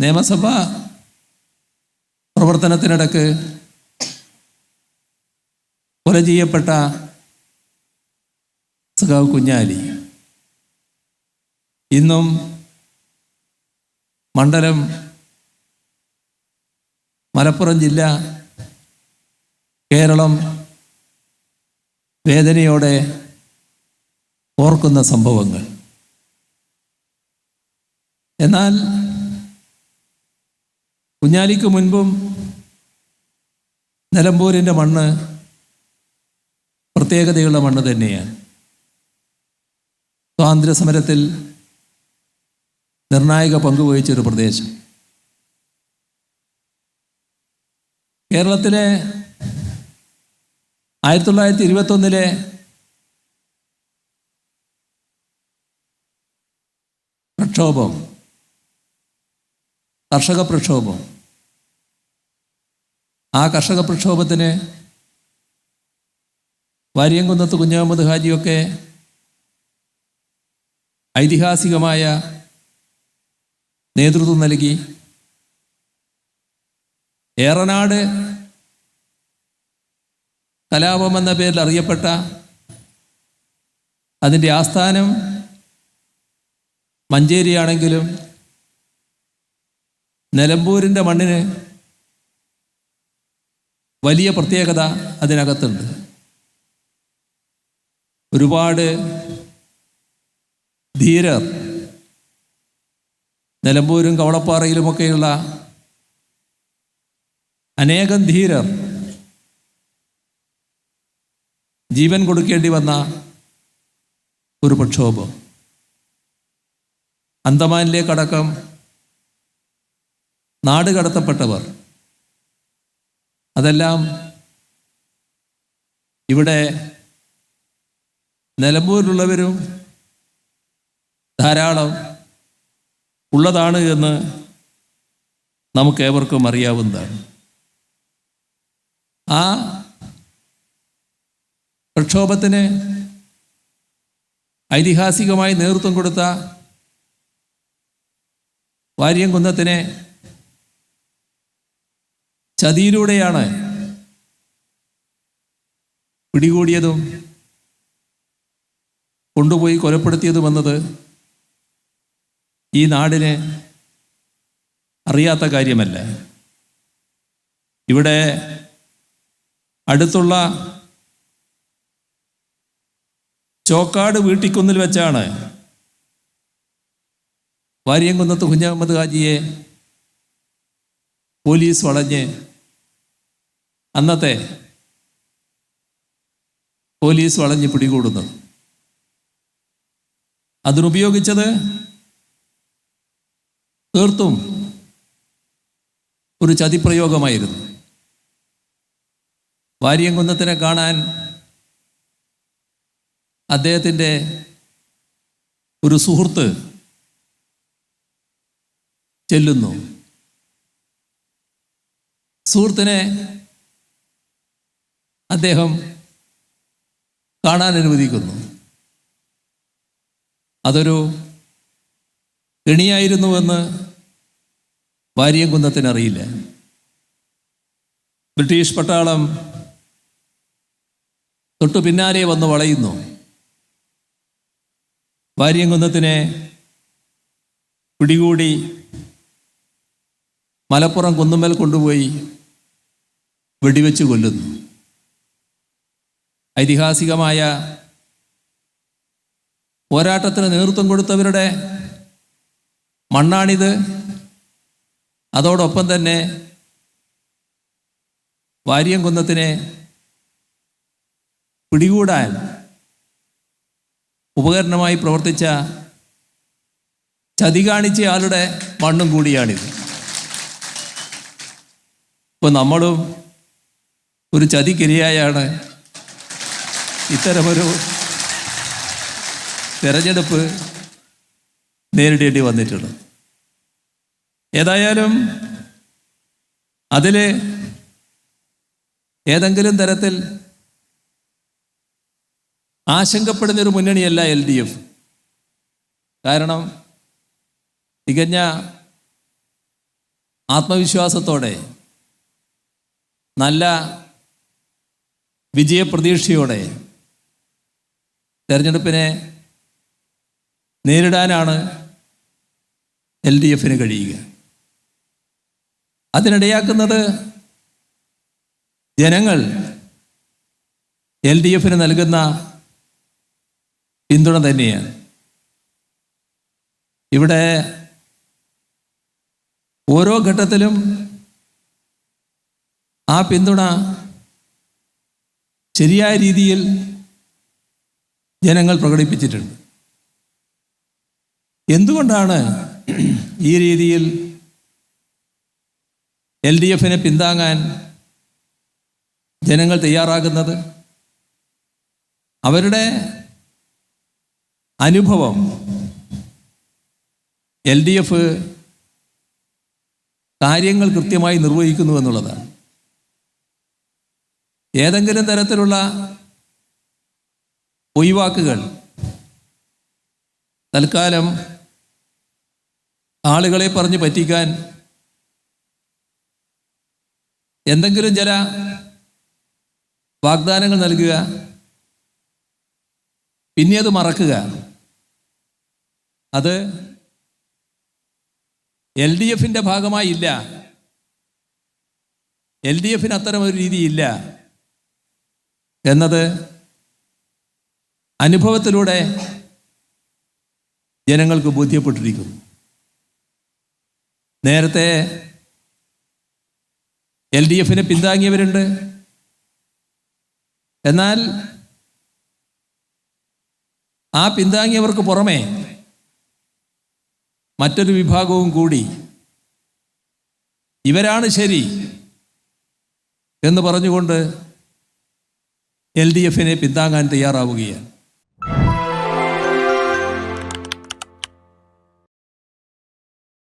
നിയമസഭ പ്രവർത്തനത്തിനിടക്ക് കൊല ചെയ്യപ്പെട്ട സഖാവ് കുഞ്ഞാലി. ഇന്നും മണ്ഡലം മലപ്പുറം ജില്ല കേരളം വേദനയോടെ ഓർക്കുന്ന സംഭവങ്ങൾ. എന്നാൽ കുഞ്ഞാലിക്ക് മുൻപും നിലമ്പൂരിന്റെ മണ്ണ് പ്രത്യേകതയുള്ള മണ്ണ് തന്നെയാണ്. സ്വാതന്ത്ര്യ സമരത്തിൽ നിർണായക പങ്കുവഹിച്ചൊരു പ്രദേശം. കേരളത്തിലെ ആയിരത്തി തൊള്ളായിരത്തി ഇരുപത്തൊന്നിലെ പ്രക്ഷോഭം കർഷക പ്രക്ഷോഭം ആ കർഷക പ്രക്ഷോഭത്തിന് വാര്യംകുന്നത്ത് കുഞ്ഞഹമ്മദ് ഹാജിയൊക്കെ ഐതിഹാസികമായ നേതൃത്വം നൽകി. ഏറനാട് കലാപം എന്ന പേരിൽ അറിയപ്പെട്ട അതിന്റെ ആസ്ഥാനം മഞ്ചേരിയാണെങ്കിലും നിലമ്പൂരിന്റെ മണ്ണിന് വലിയ പ്രത്യേകത അതിനകത്തുണ്ട്. ഒരുപാട് ധീരർ നിലമ്പൂരും കവളപ്പാറയിലുമൊക്കെയുള്ള അനേകം ധീരർ ജീവൻ കൊടുക്കേണ്ടി വന്ന ഒരു പ്രക്ഷോഭം. അന്തമാനിലേക്കടക്കം നാട് കടത്തപ്പെട്ടവർ അതെല്ലാം ഇവിടെ നിലമ്പൂരിലുള്ളവരും ധാരാളം ഉള്ളതാണ് എന്ന് നമുക്കേവർക്കും അറിയാവുന്നതാണ്. ആ പ്രക്ഷോഭത്തിന് ഐതിഹാസികമായി നേതൃത്വം കൊടുത്ത വാര്യംകുന്നത്തിനെ ചതിയിലൂടെയാണ് പിടികൂടിയതും കൊണ്ടുപോയി കൊലപ്പെടുത്തിയതും വന്നത് ഈ നാടിന് അറിയാത്ത കാര്യമല്ല. ഇവിടെ അടുത്തുള്ള ചോക്കാട് വീട്ടിക്കുന്നിൽ വെച്ചാണ് വാര്യംകുന്നത്ത് കുഞ്ഞഹമ്മദ് ഹാജിയെ പോലീസ് വളഞ്ഞ് അന്നത്തെ പോലീസ് വളഞ്ഞ് പിടികൂടുന്നത് അതിനുപയോഗിച്ചത് തീർത്തും ഒരു ചതിപ്രയോഗമായിരുന്നു. വാര്യംകുന്നത്തിനെ കാണാൻ അദ്ദേഹത്തിന്റെ ഒരു സുഹൃത്ത് ചെല്ലുന്നു. സുഹൃത്തിനെ അദ്ദേഹം കാണാൻ അനുവദിക്കുന്നു. അതൊരു കെണിയായിരുന്നുവെന്ന് വാര്യംകുന്നത്തിന് അറിയില്ല ബ്രിട്ടീഷ് പട്ടാളം തൊട്ടു പിന്നാലെ വന്ന് വളയുന്നു. വാര്യംകുന്നത്തിനെ പിടികൂടി മലപ്പുറം കുന്നുമ്മൽ കൊണ്ടുപോയി വെടിവെച്ച് കൊല്ലുന്നു. ഐതിഹാസികമായ പോരാട്ടത്തിന് നേതൃത്വം കൊടുത്തവരുടെ മണ്ണാണിത്. അതോടൊപ്പം തന്നെ വാര്യംകുന്നത്തിനെ പിടികൂടാൻ ഉപകരണമായി പ്രവർത്തിച്ച ചതി കാണിച്ച ആളുടെ മണ്ണും കൂടിയാണിത്. ഇപ്പം നമ്മളും ഒരു ചതിക്കിരയായാണ് ഇത്തരമൊരു തെരഞ്ഞെടുപ്പ് നേരിടേണ്ടി വന്നിട്ടുണ്ട്. ഏതായാലും അതിൽ ഏതെങ്കിലും തരത്തിൽ ആശങ്കപ്പെടുന്നൊരു മുന്നണിയല്ല എൽ ഡി എഫ്. കാരണം തികഞ്ഞ ആത്മവിശ്വാസത്തോടെ നല്ല വിജയപ്രതീക്ഷയോടെ തെരഞ്ഞെടുപ്പിനെ നേരിടാനാണ് എൽ ഡി എഫിന് കഴിയുക. അതിനിടയാക്കുന്നത് ജനങ്ങൾ എൽ ഡി എഫിന് നൽകുന്ന പിന്തുണ തന്നെയാണ്. ഇവിടെ ഓരോ ഘട്ടത്തിലും ആ പിന്തുണ ശരിയായ രീതിയിൽ ജനങ്ങൾ പ്രകടിപ്പിച്ചിട്ടുണ്ട്. എന്തുകൊണ്ടാണ് ഈ രീതിയിൽ എൽ ഡി എഫിനെ പിന്താങ്ങാൻ ജനങ്ങൾ തയ്യാറാകുന്നത്? അവരുടെ അനുഭവം എൽ ഡി എഫ് കാര്യങ്ങൾ കൃത്യമായി നിർവഹിക്കുന്നു എന്നുള്ളതാണ്. ഏതെങ്കിലും തരത്തിലുള്ള ഒഴിവാക്കുകൾ. തൽക്കാലം ആളുകളെ പറഞ്ഞ് പറ്റിക്കാൻ എന്തെങ്കിലും ചില വാഗ്ദാനങ്ങൾ നൽകുക പിന്നെ അത് മറക്കുക. അത് എൽ ഡി എഫിന്റെ ഭാഗമായി ഇല്ല എൽ ഡി എഫിന് അത്തരം ഒരു രീതിയില്ല. എന്നത് അനുഭവത്തിലൂടെ ജനങ്ങൾക്ക് ബോധ്യപ്പെട്ടിരിക്കുന്നു. നേരത്തെ എൽ ഡി എഫിനെ പിന്താങ്ങിയവരുണ്ട്. എന്നാൽ ആ പിന്താങ്ങിയവർക്ക് പുറമേ മറ്റൊരു വിഭാഗവും കൂടി ഇവരാണ് ശരി എന്ന് പറഞ്ഞുകൊണ്ട് എൽ ഡി എഫിനെ പിന്താങ്ങാൻ തയ്യാറാവുകയാണ്.